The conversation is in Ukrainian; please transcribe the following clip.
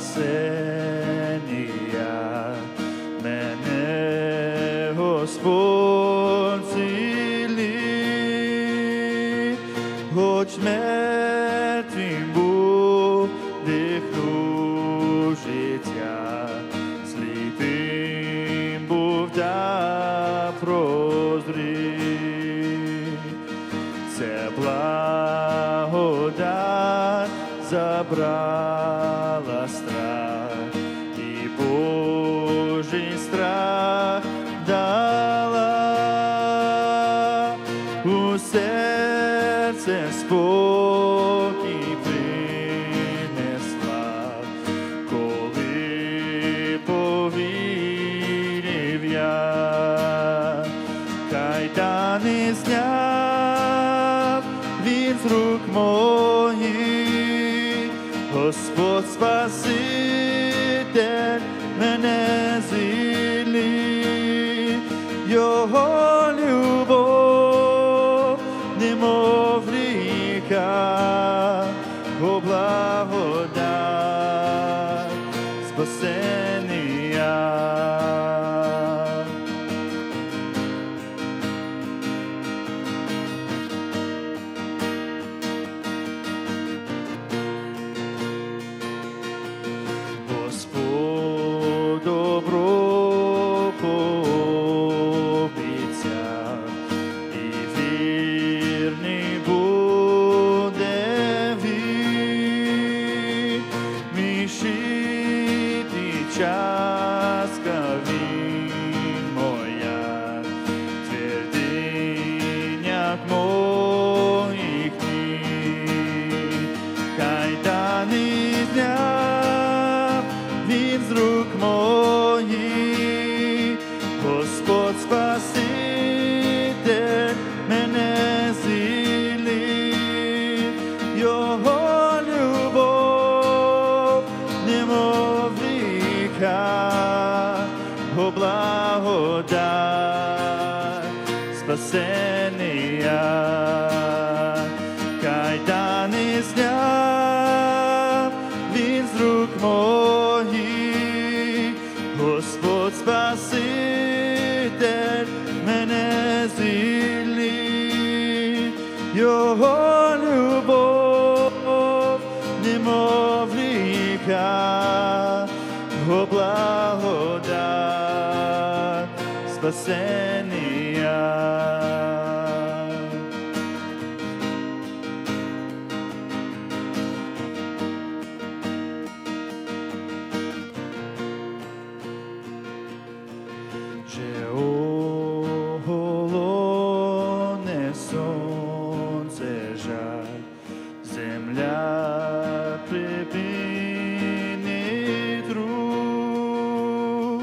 спасення, мене Господь зцілив, хоч мертвим дихнув життя, сліпим був та прозрів. Забрала страх і Божий страх дала. У серце спокій принесла, коли повірив я, кайдани зняв він з рук моїх, Господь Спаситель мене звільнив, Його любов, немов ріка, о благодать спасення. І частка він моя, твердиня моїх ніг. Кайдани зняв він з рук моїх, спасення. Кайдани зняв він з рук моїх, Господь Спаситель мене звільнив, Його любов, немов ріка, о благодать спасення. Же оголоне сонце жаль, земля припинить рух,